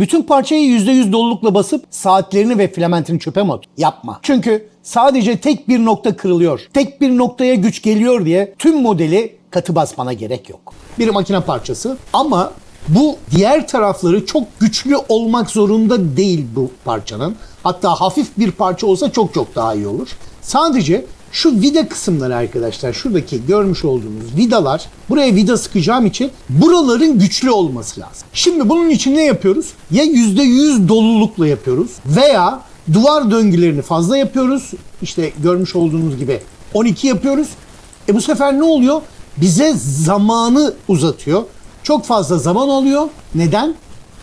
Bütün parçayı %100 dolulukla basıp saatlerini ve filamentini çöpe mi at? Yapma. Çünkü sadece tek bir nokta kırılıyor. Tek bir noktaya güç geliyor diye tüm modeli katı basmana gerek yok. Bir makine parçası ama bu diğer tarafları çok güçlü olmak zorunda değil bu parçanın. Hatta hafif bir parça olsa çok çok daha iyi olur. Sadece şu vida kısımları arkadaşlar şuradaki görmüş olduğunuz vidalar buraya vida sıkacağım için buraların güçlü olması lazım. Şimdi bunun için ne yapıyoruz? Ya %100 dolulukla yapıyoruz veya duvar döngülerini fazla yapıyoruz. İşte görmüş olduğunuz gibi 12 yapıyoruz. E bu sefer ne oluyor? Bize zamanı uzatıyor. Çok fazla zaman alıyor. Neden?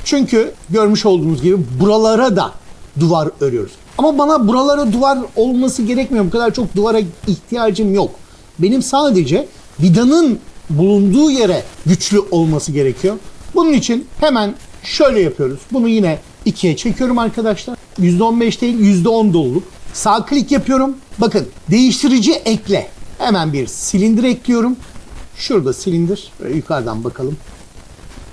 Çünkü görmüş olduğunuz gibi buralara da duvar örüyoruz. Ama bana buralara duvar olması gerekmiyor. Bu kadar çok duvara ihtiyacım yok. Benim sadece vidanın bulunduğu yere güçlü olması gerekiyor. Bunun için hemen şöyle yapıyoruz. Bunu yine ikiye çekiyorum arkadaşlar. %15 değil %10 doluluk. Sağ klik yapıyorum. Bakın değiştirici ekle. Hemen bir silindir ekliyorum. Şurada silindir. Böyle yukarıdan bakalım.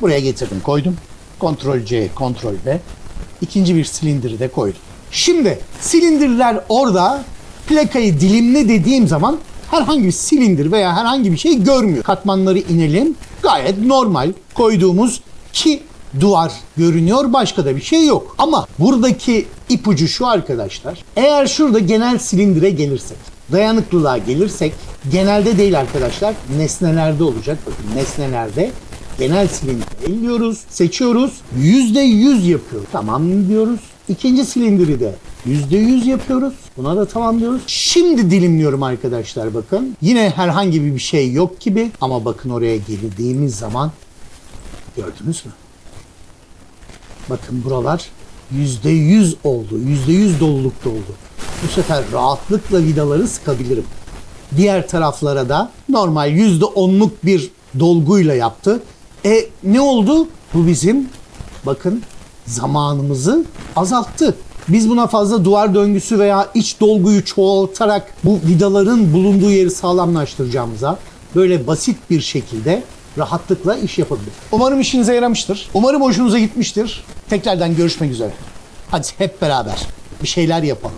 Buraya getirdim koydum. Ctrl C, Ctrl V. İkinci bir silindiri de koydum. Şimdi silindirler orada plakayı dilimle dediğim zaman herhangi bir silindir veya herhangi bir şey görmüyor. Katmanları inelim. Gayet normal koyduğumuz ki duvar görünüyor başka da bir şey yok. Ama buradaki ipucu şu arkadaşlar. Eğer şurada genel silindire gelirsek, dayanıklılığa gelirsek genelde değil arkadaşlar nesnelerde olacak. Bakın nesnelerde genel silindiri elliyoruz, seçiyoruz. %100 yapıyoruz. Tamam diyoruz. İkinci silindiri de %100 yapıyoruz. Buna da tamam diyoruz. Şimdi dilimliyorum arkadaşlar bakın. Yine herhangi bir şey yok gibi ama bakın oraya geldiğimiz zaman gördünüz mü? Bakın buralar %100 oldu. %100 dolulukta oldu. Bu sefer rahatlıkla vidaları sıkabilirim. Diğer taraflara da normal %10'luk bir dolguyla yaptı. E ne oldu? Bu bizim bakın zamanımızı azalttı. Biz buna fazla duvar döngüsü veya iç dolguyu çoğaltarak bu vidaların bulunduğu yeri sağlamlaştıracağımıza böyle basit bir şekilde rahatlıkla iş yapabilir. Umarım işinize yaramıştır. Umarım hoşunuza gitmiştir. Tekrardan görüşmek üzere. Hadi hep beraber bir şeyler yapalım.